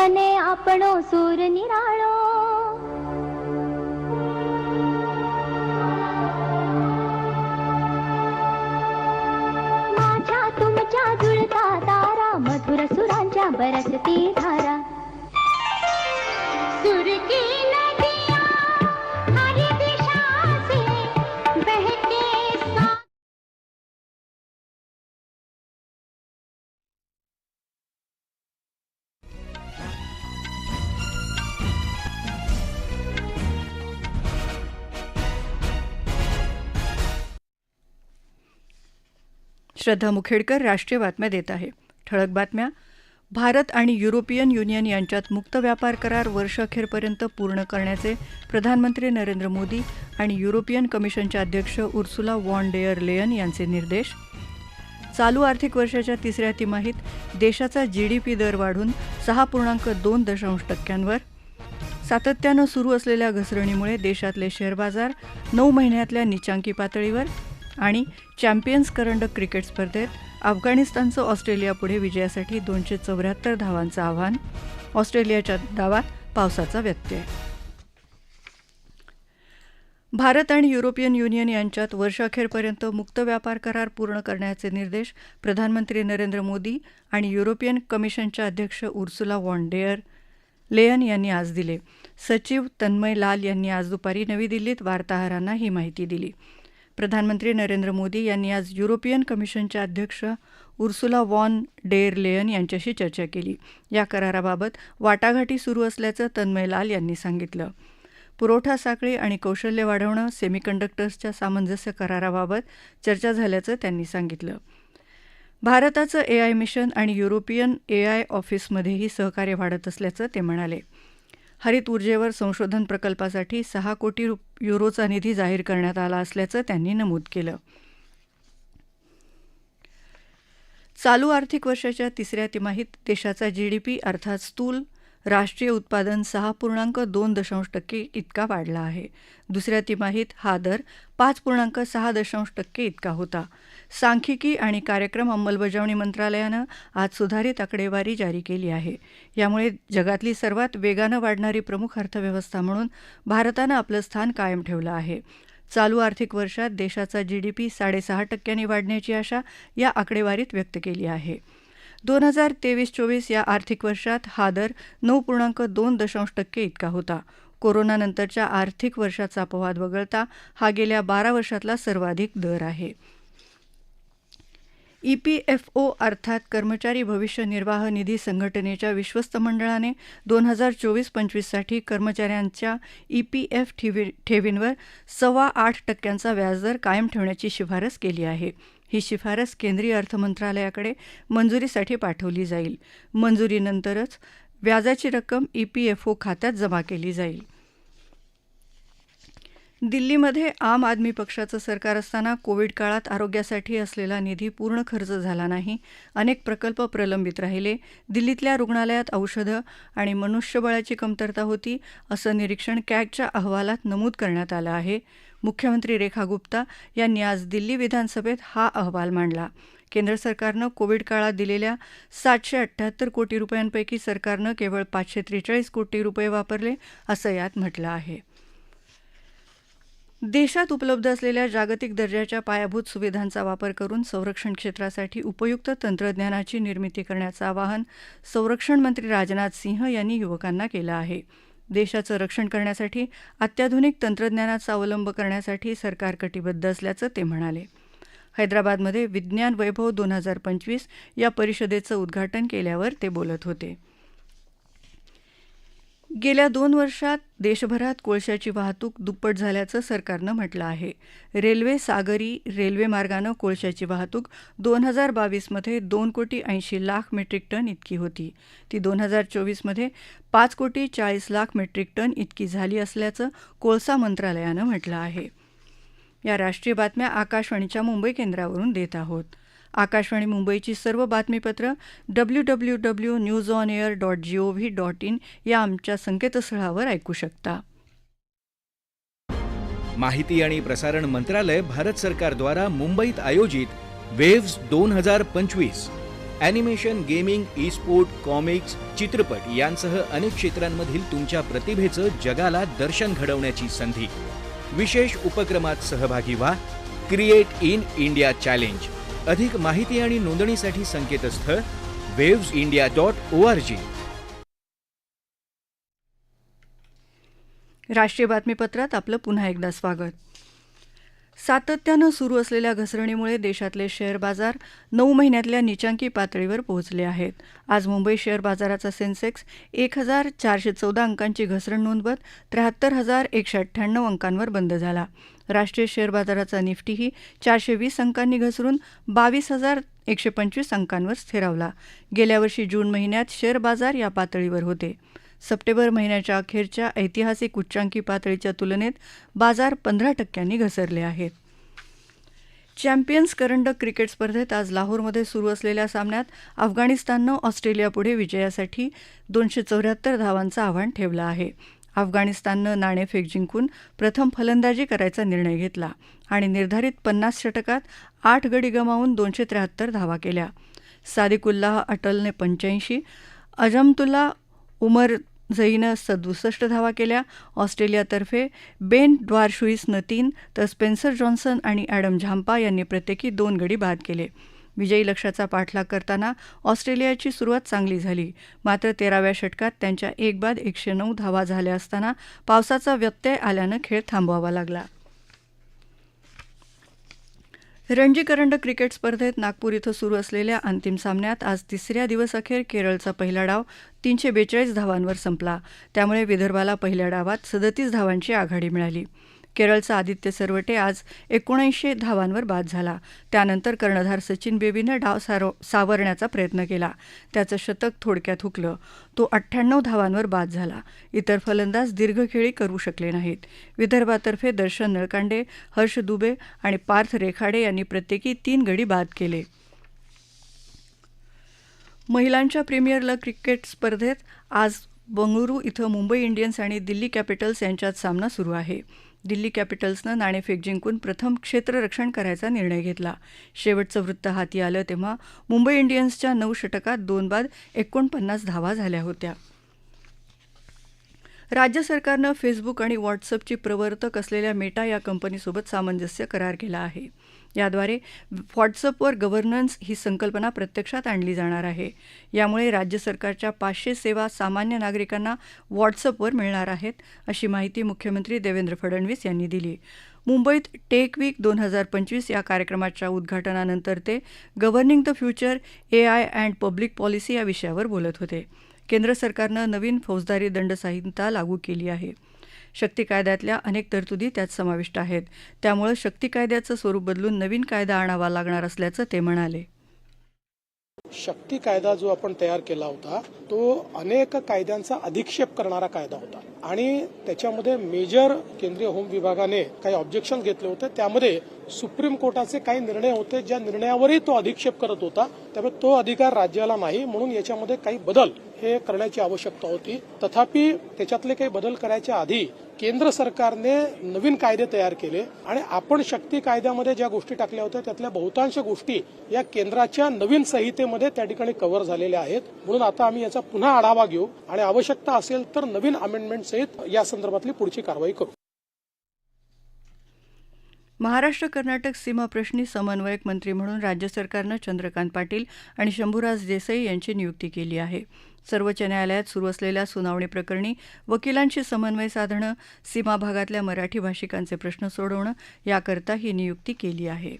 बने आपणो सूर निराळो. माझ्या तुमच्या जुळता तारा मधुर सुरांच्या बरसती धारा. श्रद्धा मुखेडकर राष्ट्रीय बातम्या देत आहे. ठळक बातम्या. भारत आणि युरोपियन युनियन यांच्यात मुक्त व्यापार करार वर्षअखेरपर्यंत पूर्ण करण्याचे प्रधानमंत्री नरेंद्र मोदी आणि युरोपियन कमिशनचे अध्यक्ष उर्सुला वॉन डेअर लेयन यांचे निर्देश. चालू आर्थिक वर्षाच्या तिसऱ्या तिमाहीत देशाचा जी डी पी दर वाढून सहा पूर्णांक दोन दशांश टक्क्यांवर. सातत्यानं सुरू असलेल्या घसरणीमुळे देशातले शेअर बाजार नऊ महिन्यातल्या निचांकी पातळीवर. आणि चॅम्पियन्स करंडक क्रिकेट स्पर्धेत अफगाणिस्तानचं ऑस्ट्रेलियापुढे विजयासाठी दोनशे चौऱ्याहत्तर धावांचं आव्हान ऑस्ट्रेलियाच्या डावात पावसाचा व्यत्यय. भारत आणि युरोपियन युनियन यांच्यात वर्षअखेरपर्यंत मुक्त व्यापार करार पूर्ण करण्याचे निर्देश प्रधानमंत्री नरेंद्र मोदी आणि युरोपियन कमिशनच्या अध्यक्ष उर्सुला वॉन्डेअर लेयन यांनी आज दिले. सचिव तन्मय लाल यांनी आज दुपारी नवी दिल्लीत वार्ताहरांना ही माहिती दिली. प्रधानमंत्री नरेंद्र मोदी यांनी आज युरोपियन कमिशनच्या अध्यक्ष उर्सुला वॉन डेर लेयन यांच्याशी चर्चा केली. या कराराबाबत वाटाघाटी सुरू असल्याचं तन्मय लाल यांनी सांगितलं. पुरवठा साखळी आणि कौशल्य वाढवणं सेमीकंडक्टर्सच्या सामंजस्य कराराबाबत चर्चा झाल्याचं त्यांनी सांगितलं. भारताचं एआय मिशन आणि युरोपियन एआय ऑफिसमध्येही सहकार्य वाढत असल्याचं ते म्हणाले. हरित ऊर्जेवर संशोधन प्रकल्पासाठी सहा कोटी युरोचा निधी जाहीर करण्यात आला असल्याचं त्यांनी नमूद केलं. चालू आर्थिक वर्षाच्या तिसऱ्या तिमाहीत देशाचा जीडीपी अर्थात स्थूल राष्ट्रीय उत्पादन सहा पूर्णांक दोन दशांश टक्के इतका वाढला आहे. दुसऱ्या तिमाहीत हा दर पाच पूर्णांक सहा दशांश टक्के इतका होता. सांख्यिकी आणि कार्यक्रम अंमलबजावणी मंत्रालयानं आज सुधारित आकडेवारी जारी केली आहे. यामुळे जगातली सर्वात वेगानं वाढणारी प्रमुख अर्थव्यवस्था म्हणून भारतानं आपलं स्थान कायम ठेवलं आहे. चालू आर्थिक वर्षात देशाचा जीडीपी साडेसहा टक्क्यांनी वाढण्याची आशा या आकडेवारीत व्यक्त केली आहे. दोन हजार तेवीस चोवीस या आर्थिक वर्षात हा दर नऊ पूर्णांक दोन दशांश टक्के इतका होता. कोरोनानंतरच्या आर्थिक वर्षाचा अपवाद वगळता हा गेल्या बारा वर्षातला सर्वाधिक दर आहे. ईपीएफओ अर्थात कर्मचारी भविष्य निर्वाह निधी संघटनेच्या विश्वस्त मंडळाने दोन हजार चोवीस पंचवीससाठी कर्मचाऱ्यांच्या ईपीएफ ठेवी ठेवींवर सव्वा आठ टक्क्यांचा व्याजदर कायम ठेवण्याची शिफारस केली आहे. ही शिफारस केंद्रीय अर्थमंत्रालयाकडे मंजुरीसाठी पाठवली जाईल. मंजुरीनंतरच व्याजाची रक्कम ईपीएफओ खात्यात जमा केली जाईल. दिल्लीमध्ये आम आदमी पक्षाचं सरकार असताना कोविड काळात आरोग्यासाठी असलेला निधी पूर्ण खर्च झाला नाही. अनेक प्रकल्प प्रलंबित राहिले. दिल्लीतल्या रुग्णालयात औषधं आणि मनुष्यबळाची कमतरता होती असं निरीक्षण कॅगच्या अहवालात नमूद करण्यात आलं आहे. मुख्यमंत्री रेखा गुप्ता यांनी आज दिल्ली विधानसभेत हा अहवाल मांडला. केंद्र सरकारनं कोविड काळात दिलेल्या सातशे अठ्ठ्याहत्तर कोटी रुपयांपैकी सरकारनं केवळ पाचशे त्रेचाळीस कोटी रुपये वापरले असं यात म्हटलं आहे. देशात उपलब्ध असलेल्या जागतिक दर्जाच्या पायाभूत सुविधांचा वापर करून संरक्षण क्षेत्रासाठी उपयुक्त तंत्रज्ञानाची निर्मिती करण्याचं आवाहन संरक्षण मंत्री राजनाथ सिंह यांनी युवकांना केलं आहे. देशाचं रक्षण करण्यासाठी अत्याधुनिक तंत्रज्ञानाचा अवलंब करण्यासाठी सरकार कटिबद्ध असल्याचं ते म्हणाले. हैदराबादमध्ये विज्ञान वैभव दोन हजार पंचवीस या परिषदेचं उद्घाटन केल्यावर ते बोलत होते. गेल्या दोन वर्षात देशभरात कोळशाची वाहतूक दुप्पट झाल्याचं सरकारनं म्हटलं आहे. रेल्वे सागरी रेल्वे मार्गानं कोळशाची वाहतूक दोन हजार बावीसमध्ये दोन कोटी ऐंशी लाख मेट्रिक टन इतकी होती. ती दोन हजार चोवीसमध्ये पाच कोटी चाळीस लाख मेट्रिक टन इतकी झाली असल्याचं कोळसा मंत्रालयानं म्हटलं आहे. या राष्ट्रीय बातम्या आकाशवाणीच्या मुंबई केंद्रावरून देत आहोत. आकाशवाणी मुंबईची सर्व बातमीपत्र W W W news on air dot G O V dot in या आमच्या संकेतस्थळावर ऐकू शकता. माहिती आणि प्रसारण मंत्रालय भारत सरकारद्वारा मुंबईत आयोजित वेव्स दोन हजार पंचवीस animation gaming E sport comics चित्रपट यांसह अनेक क्षेत्रांमधील तुमच्या प्रतिभेचं जगाला दर्शन घडवण्याची संधी. विशेष उपक्रमात सहभागी व्हा. क्रिएट इन इंडिया चॅलेंज अधिक माहिती आणि नोंदणीसाठी संकेतस्थळ waves India dot O R G राष्ट्रीय बातमीपत्रात आपलं पुन्हा एकदा स्वागत. सातत्यानं सुरू असलेल्या घसरणीमुळे देशातले शेअर बाजार नऊ महिन्यातल्या निचांकी पातळीवर पोहोचले आहेत. आज मुंबई शेअर बाजाराचा सेन्सेक्स एक हजार चारशे चौदा अंकांची घसरण नोंदवत त्र्याहत्तर हजार एकशे अठ्ठ्याण्णव अंकांवर बंद झाला. राष्ट्रीय शेअर बाजाराचा निफ्टीही चारशे वीस अंकांनी घसरून बावीस हजार एकशे पंचवीस अंकांवर स्थिरावला. गेल्या वर्षी जून महिन्यात शेअर बाजार या पातळीवर होते. सप्टेंबर महिन्याच्या अखेरच्या ऐतिहासिक उच्चांकी पातळीच्या तुलनेत बाजार पंधरा टक्क्यांनी घसरले आहेत. चॅम्पियन्स करंडक क्रिकेट स्पर्धेत आज लाहोरमध्ये सुरू असलेल्या सामन्यात अफगाणिस्ताननं ऑस्ट्रेलियापुढे विजयासाठी दोनशे चौऱ्याहत्तर धावांचं आव्हान ठेवलं आहे. अफगाणिस्ताननं नाणेफेक जिंकून प्रथम फलंदाजी करायचा निर्णय घेतला आणि निर्धारित पन्नास षटकात आठ गडी गमावून दोनशे त्र्याहत्तर धावा केल्या. सादिकुल्लाह अटलने पंच्याऐंशी अजमतुल्ला उमर झईनं सदुसष्ट धावा केल्या. ऑस्ट्रेलियातर्फे बेन ड्वारशुईसनं तीन तर स्पेन्सर जॉन्सन आणि ॲडम झांपा यांनी प्रत्येकी दोन गडी बाद केले. विजयी लक्ष्याचा पाठलाग करताना ऑस्ट्रेलियाची सुरुवात चांगली झाली. मात्र तेराव्या षटकात त्यांच्या एक बाद एकशे नऊ धावा झाल्या असताना पावसाचा व्यत्यय आल्यानं खेळ थांबवावा लागला. रणजी करंडक क्रिकेट स्पर्धेत नागपूर इथं सुरू असलेल्या अंतिम सामन्यात आज तिसऱ्या दिवसअखेर केरळचा पहिला डाव तीनशे बेचाळीस धावांवर संपला. त्यामुळे विदर्भाला पहिल्या डावात सदतीस धावांची आघाडी मिळाली. केरळचा आदित्य सरवटे आज एकोणऐंशी धावांवर बाद झाला. त्यानंतर कर्णधार सचिन बेबीनं डाव सारो सावरण्याचा प्रयत्न केला. त्याचं शतक थोडक्यात हुकलं. तो अठ्ठ्याण्णव धावांवर बाद झाला. इतर फलंदाज दीर्घखेळी करू शकले नाहीत. विदर्भातर्फे दर्शन नळकांडे हर्ष दुबे आणि पार्थ रेखाडे यांनी प्रत्येकी तीन गडी बाद केले. महिलांच्या प्रीमियर लीग क्रिकेट स्पर्धेत आज बंगळुरू इथं मुंबई इंडियन्स आणि दिल्ली कॅपिटल्स यांच्यात सामना सुरू आहे. दिल्ली कॅपिटल्सनं नाणेफेक जिंकून प्रथम क्षेत्ररक्षण करायचा निर्णय घेतला. शेवटचं वृत्त हाती आलं तेव्हा मुंबई इंडियन्सच्या नऊ षटकात दोन बाद एकोणपन्नास धावा झाल्या होत्या. राज्य सरकारनं फेसबुक आणि व्हॉट्सअपची प्रवर्तक असलेल्या मेटा या कंपनीसोबत सामंजस्य करार केला आहे. याद्वारे व्हॉट्सअपवर गव्हर्नन्स ही संकल्पना प्रत्यक्षात आणली जाणार आहे. यामुळे राज्य सरकारच्या पाचशे सेवा सामान्य नागरिकांना व्हॉट्सअपवर मिळणार आहेत अशी माहिती मुख्यमंत्री देवेंद्र फडणवीस यांनी दिली. मुंबईत टेक वीक दोन हजार पंचवीस या कार्यक्रमाच्या उद्घाटनानंतर ते governing the future A I and public policy या विषयावर बोलत होते. केंद्र सरकारनं नवीन फौजदारी दंड संहिता लागू केली आहे. शक्ती कायद्यातल्या अनेक तरतुदी त्यात समाविष्ट आहेत. त्यामुळे शक्ती कायद्याचं स्वरूप बदलून नवीन कायदा आणावा लागणार असल्याचं ते म्हणाले. शक्ती कायदा जो आपण तयार केला होता तो अनेक कायद्यांचा अधिक्षेप करणारा कायदा होता. आणि त्याच्यामध्ये मेजर केंद्रीय होम विभागाने काही ऑब्जेक्शन घेतले होते. त्यामध्ये सुप्रीम कोर्टाचे काही निर्णय होते ज्या निर्णयावरही तो अधिक्षेप करत होता. त्यामुळे तो अधिकार राज्याला नाही म्हणून याच्यामध्ये काही बदल हे करण्याची आवश्यकता होती. तथापि त्याच्यातले काही बदल करायच्या आधी केंद्र सरकारने नवीन कायदे तयार केले आणि आपण शक्ती कायद्यामध्ये ज्या गोष्टी टाकल्या होत्या त्यातल्या बहुतांश गोष्टी या केंद्राच्या नवीन संहितेमध्ये त्या ठिकाणी कव्हर झालेल्या आहेत. म्हणून आता आम्ही याचा पुन्हा आढावा घेऊ आणि आवश्यकता असेल तर नवीन अमेंडमेंट सहित या संदर्भातली पुढची कारवाई करू. महाराष्ट्र कर्नाटक सीमाप्रश्नी समन्वयक मंत्री म्हणून राज्य सरकारनं चंद्रकांत पाटील आणि शंभूराज देसाई यांची नियुक्ती केली आहे. सर्वोच्च न्यायालयात सुरू असलेल्या सुनावणी प्रकरणी वकिलांशी समन्वय साधणं सीमा भागातल्या मराठी भाषिकांचे प्रश्न सोडवणं याकरता ही नियुक्ती केली आहे.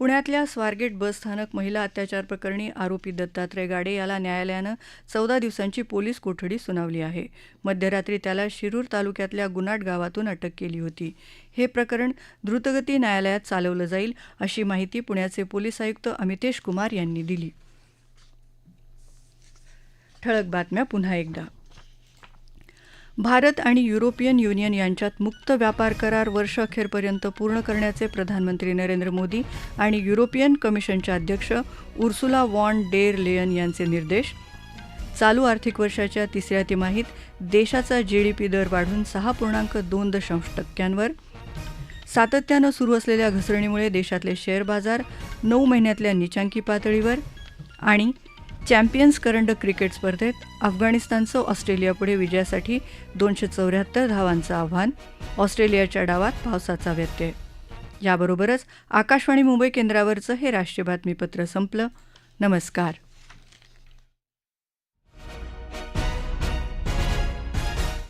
पुण्यातल्या स्वारगेट बस स्थानक महिला अत्याचार प्रकरणी आरोपी दत्तात्रय गाडे याला न्यायालयानं चौदा दिवसांची पोलीस कोठडी सुनावली आहे. मध्यरात्री त्याला शिरूर तालुक्यातल्या गुनाट गावातून अटक केली होती. हे प्रकरण द्रुतगती न्यायालयात चालवलं जाईल अशी माहिती पुण्याचे पोलीस आयुक्त अमितेश कुमार यांनी दिली. ठळक बातम्या पुन्हा एकदा. भारत आणि युरोपियन युनियन यांच्यात मुक्त व्यापार करार वर्षअखेरपर्यंत पूर्ण करण्याचे प्रधानमंत्री नरेंद्र मोदी आणि युरोपियन कमिशनच्या अध्यक्ष उर्सुला वॉन डेर लेयन यांचे निर्देश. चालू आर्थिक वर्षाच्या तिसऱ्या तिमाहीत देशाचा जीडीपी दर वाढून सहा पूर्णांक दोन दशांश टक्क्यांवर. सातत्यानं सुरू असलेल्या घसरणीमुळे देशातले शेअर बाजार नऊ महिन्यातल्या निचांकी पातळीवर आणि चॅम्पियन्स करंडक क्रिकेट स्पर्धेत अफगाणिस्तानचं ऑस्ट्रेलियापुढे विजयासाठी दोनशे चौऱ्याहत्तर धावांचं आव्हान ऑस्ट्रेलियाच्या डावात पावसाचा व्यत्यय. याबरोबरच आकाशवाणी मुंबई केंद्रावरचं हे राष्ट्रीय बातमीपत्र संपलं. नमस्कार.